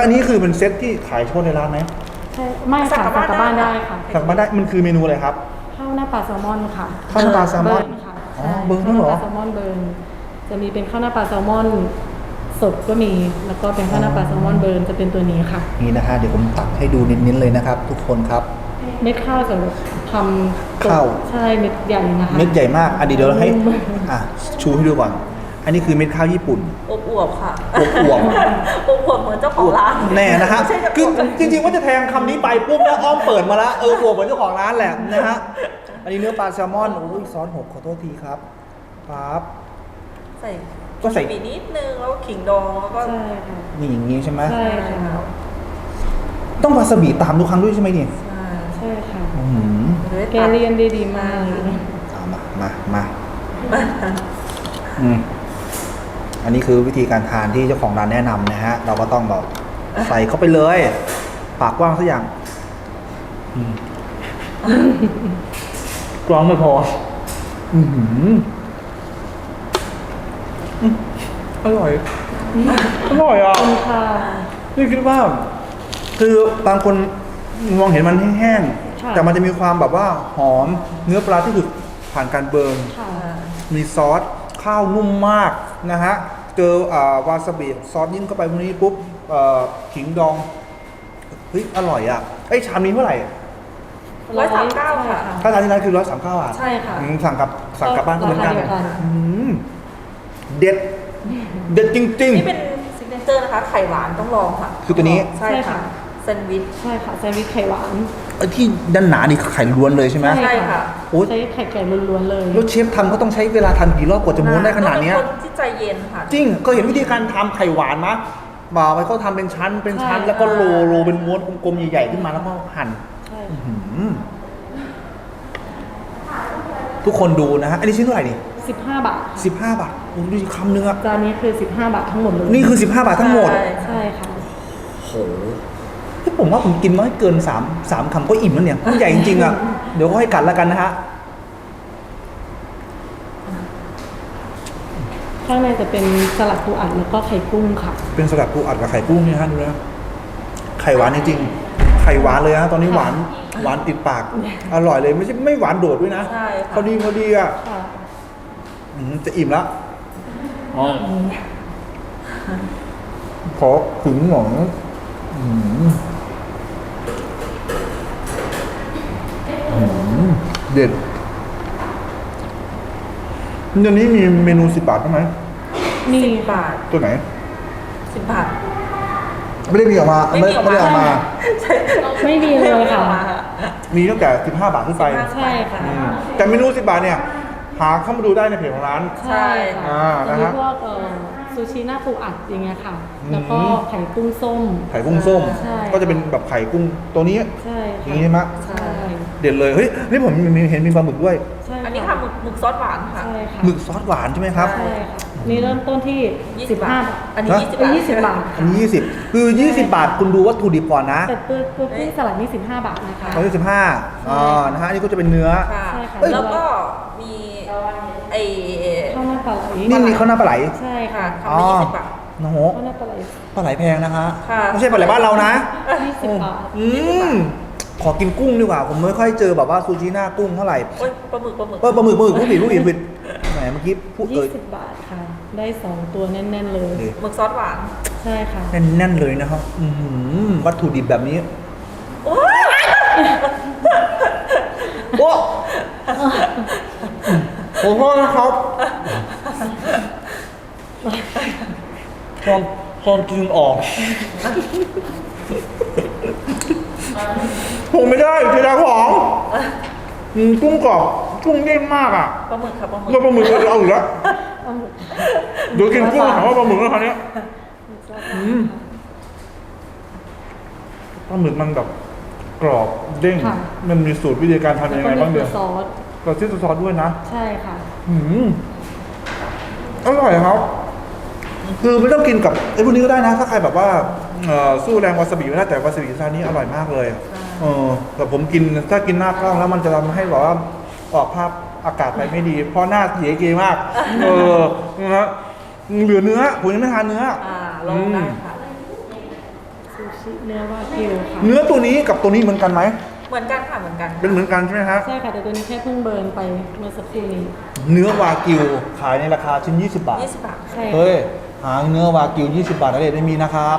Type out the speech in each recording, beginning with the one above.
แล้วอันนี้คือเป็นเซตที่ขายเฉพาะในร้านไหมใช่ไม่ค่ะสั่งกลับสั่งกลับบ้านบ้านได้ได้ค่ะสั่งมาได้มันคือเมนูอะไรครับ ข้าวหน้าปลาแซลมอนค่ะข้าวหน้าปลาแซลมอนเบิร์นค่ะอ๋อใช่เบิร์นด้วยเหรอ ข้าวหน้าปลาแซลมอนเบิร์นจะมีเป็นข้าวหน้าปลาแซลมอนสดก็มีแล้วก็เป็นข้าวหน้าปลาแซลมอนเบิร์นจะเป็นตัวนี้ค่ะนี่นะฮะเดี๋ยวผมตักให้ดูเน้นๆเลยนะครับ ทุกคนครับ เม็ดข้าวสำหรับทำข้าว ใช่เม็ดใหญ่นะคะ เม็ดใหญ่มากอะเดี๋ยวเราให้อะชูให้ดูก่อน อันนี้คือเม็ดข้าวญี่ปุ่น อบอวบๆค่ะอวบ อบอวบๆเหมือนเจ้าของร้านแน่นะฮะไม่ใช่เจ้าขคือองร้าน จริงๆว่าจะแทงคำนี้ไปปุ๊บนะอ้อมเปิดมาแล้วเอออวบเหมือนเจ้าของร้านแหละนะฮะอันนี้เนื้อปลาแซลมอนโอ้ยซอสหกขอโทษทีครับปั๊บ ใส่ก็ใส่ปีนิดนึงแล้วก็ขิงดองแล้วก็ใช่ค่ะ นี่อย่างนี้ใช่ไหมใช่ใช่ค่ะค่ะ ต้องวาซาบิตามทุกครั้งด้วยใช่ไหมนี่ใช่ใช่ค่ะอื้อหือเดี๋ยวแกตัดเรียนได้ดีมากเลย เอามามามาอืม อันนี้คือวิธีการทานที่เจ้าของร้านแนะนำนะฮะ เราก็ต้องแบบใส่เข้าไปเลย ปากกว้างสักอย่างอืมกว้างไม่พอ อือหืออืมอร่อยอร่อยอะขอบคุณค่ะนี่คิดว่า คือบางคนมองเห็นมันแห้งค่ะๆแต่มันจะมีความแบบว่าหอม เนื้อปลาที่ถูกผ่านการเบิร์น ค่ะ มีซอส ข้าวนุ่มมาก นะฮะเจออาวาซาบิซอสยิ่งเข้าไปพวกนี้ปุ๊บเอ่อขิงดองเฮ้ยอร่อยอะไอยชามนี้เท่าไหร่ร้อยสามเก้าค่ะถ้าทานที่ร้านคือร้อยสามเก้าบาทใช่ค่ะอืมสั่งกลับสั่งกลับบ้านก็เหมือนกันราคาเดียวกันอืมเด็ด เด็ดจริงนี่เป็นซิกเนเจอร์นะคะ ไข่หวานต้องลองค่ะ คือตัวนี้ใช่ใช่ค่ะค่ะแซนด์วิชใช่ค่ะแซนด์วิชไข่หวานๆไอ้ ที่ด้านหนานี่ไข่ล้วนเลยใช่ไหมใช่ค่ะโอ้ยใช้ไข่ไก่ล้วนๆเลยแล้วเชฟทำเขาต้องใช้เวลาทำกี่รอบกว่าจะม้วนได้ขนาดเนี้ยต้องเป็นคนที่ใจเย็นค่ะ จริงเคยเห็นวิธีการทำไข่หวานมะบ่าวไปเขาทำเป็นชั้นเป็นชั้น ใช่ แล้วก็โรลโรลเป็นม้วนกลมๆใหญ่ๆขึ้นมาแล้วก็หั่น ใช่ อื้อหือทุกคนดูนะฮะ อันนี้ชิ้นเท่าไหร่นี่สิบห้าบาท สิบห้าบาทโอ้โหดูสิคำนึงอะจานนี้คือสิบห้าบาททั้งหมดเลยนี่คือสิบห้าบาททั้งหมด ใช่ ใช่ค่ะ โอ้โห เฮ้ยผมว่าผมกินมาไม่เกินสามสามคำก็อิ่มแล้วเนี่ยมันใหญ่จริงๆอะเดี๋ยวก็ให้กัดแล้วกันนะฮะข้างในจะเป็นสลัดปูอัดแล้วก็ไข่กุ้งค่ะ เป็นสลัดปูอัดกับไข่กุ้งนี่ฮะดูนะไข่หวานจริงๆไข่หวานเลยฮะตอนนี้หวานหวานติดปาก อร่อยเลยไม่ใช่ไม่หวานโดดด้วยนะใช่ค่ะ พอดีพอดีอะค่ะอืมจะอิ่มแล้วอ๋อขอถึงหนองอืม ด็ดเดี๋ยวนี้มีเมนูสิบบาทใช่ไหมนี่สิบบาทตัวไหนสิบบาท ไม่ได้มีออกมาไม่ไม่ได้ออกมา ใช่ไม่มีเลยไม่อค่ะอกมามีตั้งแต่15บาทขึ้นไปใช่ค่ะอืมแต่เมนู10บาทเนี่ย หาเข้ามาดูได้ในเพจของร้านใช่ค่ะอ่าจะนะมีฮะพวกเอ่อซูชิหน้าปูอัดอย่างเงี้ยค่ะ อืม แล้วก็ไข่กุ้งส้ม ไข่กุ้งส้ม ใช่ ก็จะเป็นแบบไข่กุ้งตัวนี้ ใช่อค่ะย่างนี้ใช่ไหมใช่ เด็ดเลยเฮ้ยนี่ผมมีเห็นมีปลาหมึกด้วยใช่อันนี้ค่ะหมึกหมึกซอสหวานค่ะ ใช่ค่ะหมึกซอสหวานใช่ไหมครับ ใช่ค่ะนี่เริ่มต้นที่ยี่สิสิบบห้าบาทบาท อันนี้ ฮะยี่สิบบาทเป็น20บาทอันนี้ 20 คือ 20 บาทคุณดูวัตถุดิบก่อนนะแต่ตัวตัวกุ้งสลัดนี่สิบห้าบาทนะคะเขาจะ15อ่านะฮะอันนี้ก็จะเป็นเนื้อ ค่ะ ใช่ค่ะ แล้วก็มีไอข้าวหน้าปลาไหลนี่มีข้าวหน้าปลาไหลใช่ค่ะค่ะคำละยี่สิบบาท โอ้โหข้าวหน้าปลาไหลปลาไหลแพงนะคะ ค่ะ ไม่ใช่ปลาไหลบ้านเรานะยี่สิบบาทอืม ขอกินกุ้งดีกว่า ผมไม่ค่อยเจอแบบว่าซูชิหน้ากุ้งเท่าไหร่โอ้ยปลาหมึกปลาหมึกเออปลาหมึกปลาหมึกผู้ผิดผู้ผิดผิดแหมเมื่อกี้พูดเอ่ยี่ยสิบบาทค่ะ ได้สองตัวแน่น ๆ เลยนี่หมึกซอสหวานใช่ค่ะ แน่นๆเลยนะครับอื้อหือวัตถุดิบแบบนี้ โอ้ยโอ้ผมโทษนะครับความความจริงออก ผมไม่ได้เสียดายของอืมกุ้งกรอบกุ้งเด้งมากอะปลาหมึกค่ะปลาหมึก แล้วปลาหมึกเราเอาอีกแล้วเดี๋ยวกินกุ้งถามว่าปลาหมึกแล้วคราวเนี้ยอืมปลาหมึกมันแบบกรอบเด้ง ค่ะ มันมีสูตรวิธีการทำแล้วยังก็ไงมีบ้างตัเดี๋วยวซอสเราที่ซอสด้วยนะ ใช่ค่ะ อืมอร่อยครับ คือไม่ต้องกินกับไอ้พวกนี้ก็ได้นะ ถ้าใครแบบว่าเอ่อสู้แรงวาซาบิไม่ได้แต่วาซาบิซานี้อร่อยมากเลยเออแต่ผมกินถ้ากินหน้ากล้องแล้วมันจะทำให้แบบว่าออกภาพอากาศไปไม่ดี เพราะหน้าเสียเกมาก เออนะฮะเหลือเนื้อผมยังไม่ทานเนื้ออ่าลองได้ค่ะซูชิเนื้อวากิวค่ะเนื้อตัวนี้กับตัวนี้เหมือนกันไหมเหมือนกันค่ะเหมือนกันเป็นเหมือนกันใช่ไหมฮะใช่ค่ะแต่ตัวนี้แค่เพิ่งเบิร์นไปเมื่อสักครู่นี้ เนื้อวากิวขายในราคาชิ้น 20 บาท 20 บาท ใช่เฮ้ย หางเนื้อวากิว 20 บาทอะไรไม่มีนะครับ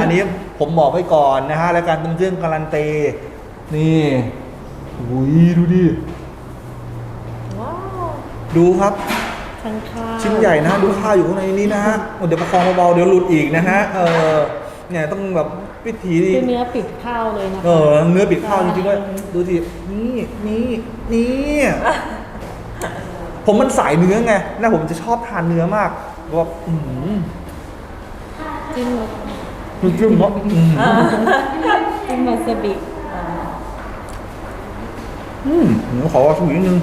อันนี้ผมบอกไว้ก่อนนะฮะรายการเป็นเครื่องการันตี นี่อุ้ยดูดิ ว้าวดูครับ ทั้งข้าวชิ้นใหญ่นะ ดูข้าวอยู่ข้างในนี้นะฮะเดี๋ยวประคองเบาๆเดี๋ยวหลุดอีกนะฮะ เออเนี่ยต้องแบบวิธีคือเนื้อปิดข้าวเลยนะคะ เออเนื้อปิดข้าวจริงๆด้วยดูสินี่นี่นี่ผมมันสายเนื้อไงนะผมจะชอบทานเนื้อมาก ว่าอืมจิ้มมันจิ้มเพราะอืมจิ้มวาซาบิอืมผมขอว่าสูตรนิดนึง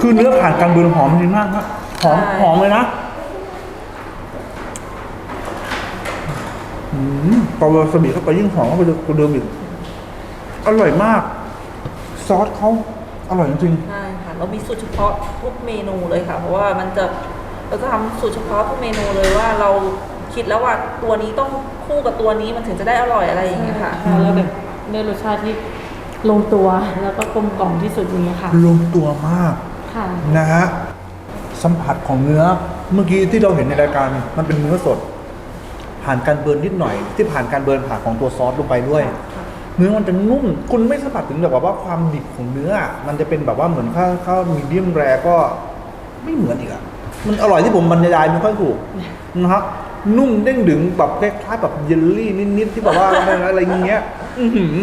คือเนื้อผ่านการเบิร์นหอมจริงมากครับหอมหอมเลยนะอืมพอวาซาบิเข้าไปยิ่งหอมเข้าไปกว่าเดิมอีกอร่อยมาก ซอสเขาอร่อยจริงใช่ค่ะ เรามีสูตรเฉพาะทุกเมนูเลยค่ะ เพราะว่ามันจะ เราจะทำสูตรเฉพาะทุกเมนูเลยว่าเราคิดแล้วว่าตัวนี้ต้องคู่กับตัวนี้มันถึงจะได้อร่อยอะไรอย่างเงี้ยค่ะ ค่ะแล้วแบบได้รสชาติที่ลงตัวแล้วก็กลมกล่อมที่สุดนี้ค่ะ ลงตัวมาก ค่ะ นะฮะสัมผัสของเนื้อเมื่อกี้ที่เราเห็นในรายการมันเป็นเนื้อสด ผ่านการเบิร์นนิดหน่อย ที่ผ่านการเบิร์นผ่านของตัวซอสลงไปด้วย เนื้อมันจะนุ่ม คุณไม่สัมผัสถึงแบบว่าความดิบของเนื้อ มันจะเป็นแบบว่าเหมือนข้าวข้าวมีเดียมแรก็ไม่เหมือนอีกอะ มันอร่อยที่ผมบรรยายไม่ค่อยถูกนะครับนุ่มเด้งดึงแบบคล้ายๆแบบเยลลี่นิดๆที่แบบว่าอะไรอย่างเงี้ยอือหือ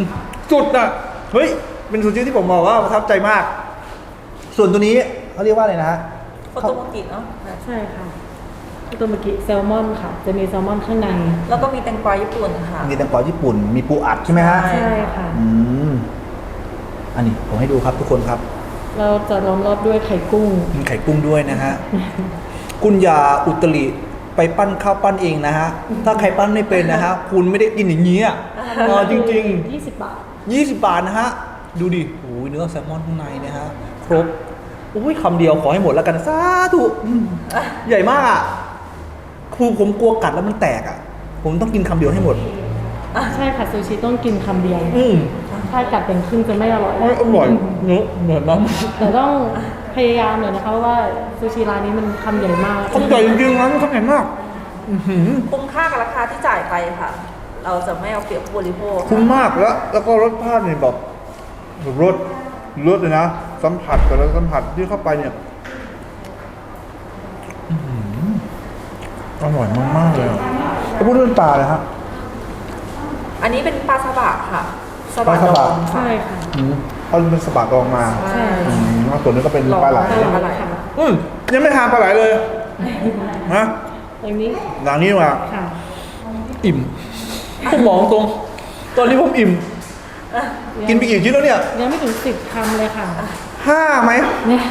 สุดอะเฮ้ยเป็นซูชิที่ผมบอกว่าประทับใจมาก ส่วนตัวนี้เขาเรียกว่าอะไรนะฮะโฟโตโมกิเนาะใช่ค่ะตัวเมื่อกี้แซลมอนค่ะ จะมีแซลมอนข้างใน แล้วก็มีแตงกวาญี่ปุ่นค่ะ มีแตงกวาญี่ปุ่น มีปูอัดใช่ไหมฮะใช่ใช่ค่ะอืมอันนี้ผมให้ดูครับทุกคนครับ เราจะล้อมรอบด้วยไข่กุ้งมีไข่กุ้งด้วยนะฮะ คุณอย่าอุตริไปปั้นข้าวปั้นเองนะฮะ ถ้าใครปั้นไม่เป็นนะฮะ คุณไม่ได้กินอย่างนี้อะเออจริงๆ 20 บาท 20 บาทนะฮะ ดูดิโอ้ยเนื้อแซลมอนข้างในนะฮะ ครบอุ้ยคำเดียวขอให้หมดแล้วกันสาธุอืมใหญ่มากอะคือผมกลัวกัดแล้วมันแตกอะ ผมต้องกินคำเดียวให้หมด ใช่ค่ะซูชิต้องกินคำเดียว อืม ถ้ากัดแบ่งครึ่งจะไม่อร่อย อร่อยเนื้อเหนื่อยมากแต่ต้องพยายามหน่อยนะคะเพราะว่าซูชิร้านนี้มันคำใหญ่มากคำใหญ่จริงๆนะคำใหญ่มากอื้อหือคุ้มค่ากับราคาที่จ่ายไปค่ะ เราจะไม่เอาเปรียบผู้บริโภคคุ้มมากแล้ว แล้วก็รสชาติเนี่ยแบบรสรสเลยนะ สัมผัสแต่ละสัมผัสที่เข้าไปเนี่ยอื้อหืออร่อยมากๆเลยอะแล้วพูดเรื่องปลาเลยฮะอันนี้เป็นปลาสบะค่ะ สปลาสบะดองค่ะใช่ค่ะอืมเขาเป็นสปาดองมาใช่อืมแล้วส่วนนี้ก็เป็นปลาไหลปลาไหลอืมยังไม่ทานปลาไหลเลยนะอย่างนี้หลังนี้มาค่ะอิ่มผมบอกตรงตอนนี้ผมอิ่ม กินไปกี่ชิ้นแล้วเนี่ยยังไม่ถึงสิบคำเลยค่ะห้าไหม เนี่ย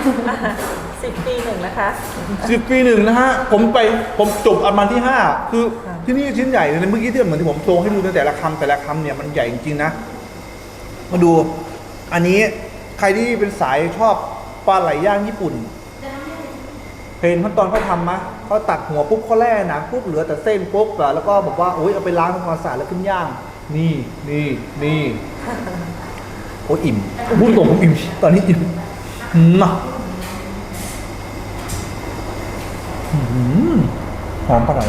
สิบปีหนึ่งนะคะ สิบปีหนึ่งนะฮะ ผมไปผมจบอันมันที่ห้าคือค่ะที่นี่ชิ้นใหญ่เลยเมื่อกี้ที่เหมือนที่ผมโชว์ให้ดูในแต่ละคำแต่ละคำเนี่ยมันใหญ่จริงๆนะ มาดู อันนี้ใครที่เป็นสายชอบปลาไหลย่างญี่ปุ่น เห็นขั้นตอนเขาทำมะเขาตัดหัวปุ๊บเขาแล่หนังปุ๊บเหลือแต่เส้นปุ๊บอะแล้วก็บอกว่าโอ้ยเอาไปล้างทำความสะอาดแล้วขึ้นย่าง นี่นี่นี่โอ้ยอิ่มพูดตรงผมอิ่มตอนนี้อิ่มอืมอะอื้อหือหอมปลาไหล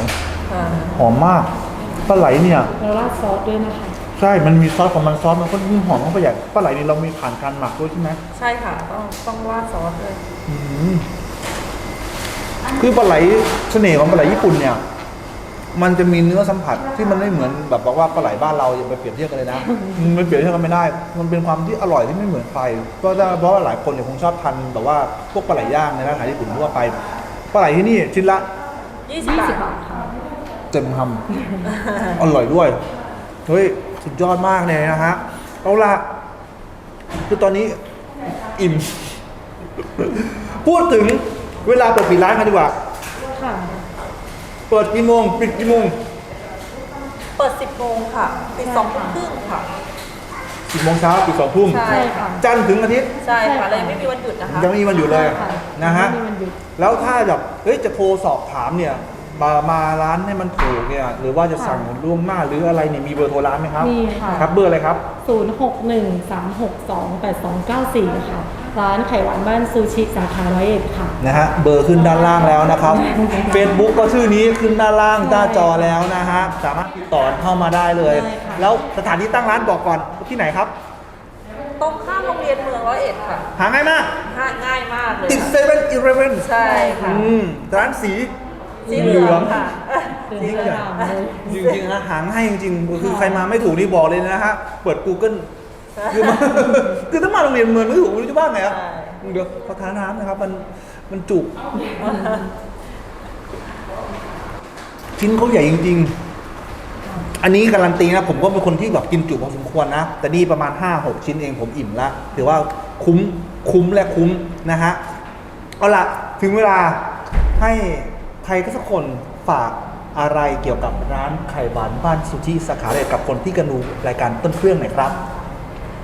อ่าหอมมากปลาไหลเนี่ยเราราดซอสด้วยนะคะ ใช่ มันมีซอสของมันซอสมันก็ยิ่งหอมเข้าไปใหญ่ปลาไหลนี่เรามีผ่านการหมักด้วยใช่ไหมใช่ค่ะ ต้องต้องราดซอสเลยอืมคือปลาไหลเสน่ห์ของปลาไหลญี่ปุ่นเนี่ย มันจะมีเนื้อสัมผัสที่มันไม่เหมือนแบบบอกว่าปลาไหลบ้านเราอย่าไปเปรียบเทียบกันเลยนะ มันเปรียบเทียบกันไม่ได้ มันเป็นความที่อร่อยที่ไม่เหมือนใครเพราะว่าเพราะว่าหลายคนเนี่ยคงชอบทานแบบว่าพวกปลาไหลย่างในร้านอาหารญี่ปุ่นทั่วไปปลาไหลที่นี่ชิ้นละยี่สิบ20บาบาททค่ะเต็มคำอร่อยด้วยเฮ้ย สุดยอดมากเลยนะฮะเอาละคือตอนนี้อิ่ม พูดถึงเวลาเปิดปิดร้านกันดีกว่า ค่ะ เปิดกี่โมง ปิดกี่โมงเปิดสิบโมงค่ะปิดสองทุ่มครึ่งค่ะ สิบโมงเช้าปิดสองทุ่มใช่ใช่ค่ะ จันทร์ถึงอาทิตย์ ใช่ค่ะเลยไม่มีวันหยุดนะคะ ยังไม่มีวันหยุดเลยค่ะนะฮะ ไม่มีวันหยุด แล้วถ้าแบบเฮ้ยจะโทรสอบถามเนี่ย มามาร้านให้มันถูกเนี่ยหรือว่าจะสั่งล่วงหน้าหรืออะไรเนี่ยมีเบอร์โทรร้านไหมครับมีค่ะ ครับเบอร์อะไรครับ 0613628294 ค่ะ ร้านไข่หวานบ้านซูชิสาขาร้อยเอ็ดค่ะ นะฮะเบอร์ขึ้นด้านล่างแล้วนะครับ Facebook ก็ชื่อนี้ขึ้นด้านล่างใช่หน้าจอแล้วนะฮะสามารถติดต่อเข้ามาได้เลยใช่ค่ะ แล้วสถานที่ตั้งร้านบอกก่อนที่ไหนครับ ตรงข้ามโรงเรียนเมืองร้อยเอ็ดค่ะหาง่ายมาก ง่ายง่ายมากเลยติดค่ะเซเว่นอีเลฟเว่นใช่ค่ะ อืมร้านสี สีเหลืองค่ะเดินจริงเดินๆตามเลยจริงๆนะหาง่ายจริงๆคือใครมาไม่ถูกนี่บอกเลยนะฮะ เปิด Google คือมา คือถ้ามาโรงเรียนเมืองไม่ถูกไม่รู้จะว่าไงครับใช่เดี๋ยวขอทานน้ำนะครับ มันมันจุก ชิ้นเขาใหญ่จริง ๆ อันนี้การันตีนะ ผมก็เป็นคนที่แบบกินจุพอสมควรนะ แต่นี่ประมาณ 5-6 ชิ้นเองผมอิ่มละถือว่าคุ้มคุ้มและคุ้มนะฮะ เอาละถึงเวลาให้ ใครก็สักคนฝากอะไรเกี่ยวกับร้านไข่หวานบ้านซูชิสาขาเลยกับคนที่กันดูรายการต้นเครื่องหน่อยครับ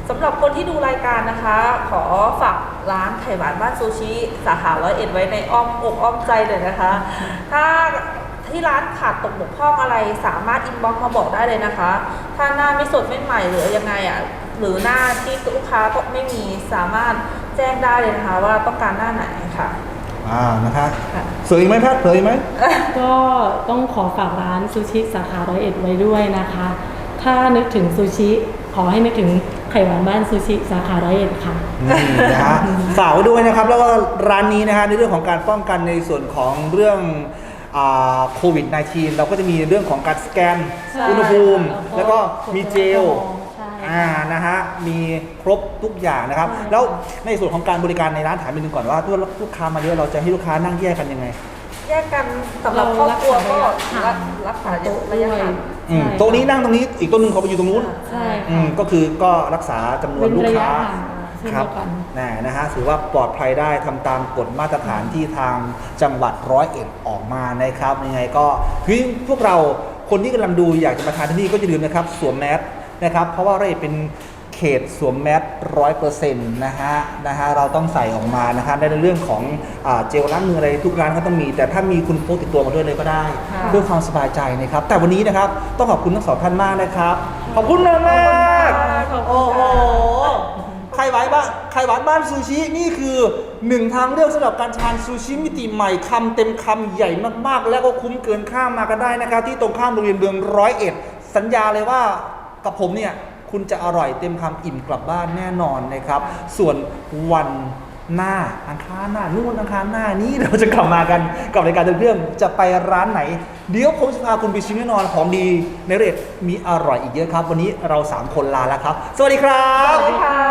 สำหรับคนที่ดูรายการนะคะ ขอฝากร้านไข่หวานบ้านซูชิสาขาร้อยเอ็ดไว้ในอ้อมอกอ้อมใจเลยนะคะ ถ้าที่ร้านขาดตกบกพร่องอะไรสามารถอินบ็อกซ์มาบอกได้เลยนะคะ ถ้าหน้าไม่สดไม่ใหม่หรือยังไงอะหรือหน้าที่ลูกค้าก็ไม่มีสามารถแจ้งได้เลยนะคะ ว่าต้องการหน้าไหนค่ะ อ่านะคะค่ะ เสยอีกไหมแพทย์เสยอีกไหม ก็ต้องขอฝากร้านซูชิสาขาร้อยเอ็ดไว้ด้วยนะคะ ถ้านึกถึงซูชิ ขอให้นึกถึงไข่หวานบ้านซูชิสาขาร้อยเอ็ดค่ะ นี่นะฮะฝากไว้ด้วยนะครับ แล้วก็ร้านนี้นะฮะในเรื่องของการป้องกันในส่วนของเรื่องโควิด -19 เราก็จะมีเรื่องของการสแกน ใช่อุณหภูมิ แล้แล้ววก็ก็มีเจลใช่อ่านะฮะมีครบทุกอย่างนะครับ ใช่ แล้วในส่วนของการบริการในร้านถามไปหนึ่งก่อนว่าถ้าลูกค้ามาเยอะเราจะให้ลูกค้านั่งแยกกันยังไง แยกกันสำหรับครอบครัวก็รักรักษาระยะห่าง อืมใช่ โต๊ะนี้นั่งตรงนี้อีกโต๊ะหนึงเขาไปอยู่ตรงนู้น ใช่อืค่ะมก็คือก็รักษาจำนวนลูกค้าเว้นระยะห่างเช่นครับเดียวกัน นะนะฮะถือว่าปลอดภัยได้ทำตามกฎมาตรฐานที่ทางจังหวัดร้อยเอ็ดออกมานะครับยังไงก็คือพวกเราคนที่กำลังดูอยากจะมาทานที่นี่ก็อย่าลืมนะครับ สวมแมส นะครับ เพราะว่าร้อยเอ็ดเป็นเขตสวมแมสร้อยเปอร์เซ็นต์นะฮะนะฮะเราต้องใส่ออกมานะครับในเรื่องของอาเจลล้างมืออะไรทุกร้านก็ต้องมี แต่ถ้ามีคุณพกติดตัวมาด้วยเลยก็ได้ค่ะเพื่อความสบายใจนะครับ แต่วันนี้นะครับต้องขอบคุณทั้งสองท่านมากนะครับ ขอบคุณมากมากขอบคุณค่ะ โอ้โหไข่หวานบ้านไข่หวานบ้านซูชินี่คือหนึ่งทางเลือกสำหรับการทานซูชิมิติใหม่คำเต็มคำใหญ่มากๆ แล้วก็คุ้มเกินข้ามมากันได้นะครับ ที่ตรงข้ามโรงเรียนเมืองร้อยเอ็ดสัญญาเลยว่า กับผมเนี่ยคุณจะอร่อยเต็มคำอิ่มกลับบ้านแน่นอนนะครับ ส่วนวันหน้าอังคารหน้านู่นอังคารหน้านี้เราจะกลับมากันกับรายการเดินเรื่องจะไปร้านไหน เดี๋ยวผมจะพาคุณไปชิมแน่นอนของดีในเรทมีอร่อยอีกเยอะครับ วันนี้เราสามคนลาแล้วครับ สวัสดีครับสวัสดีค่ะ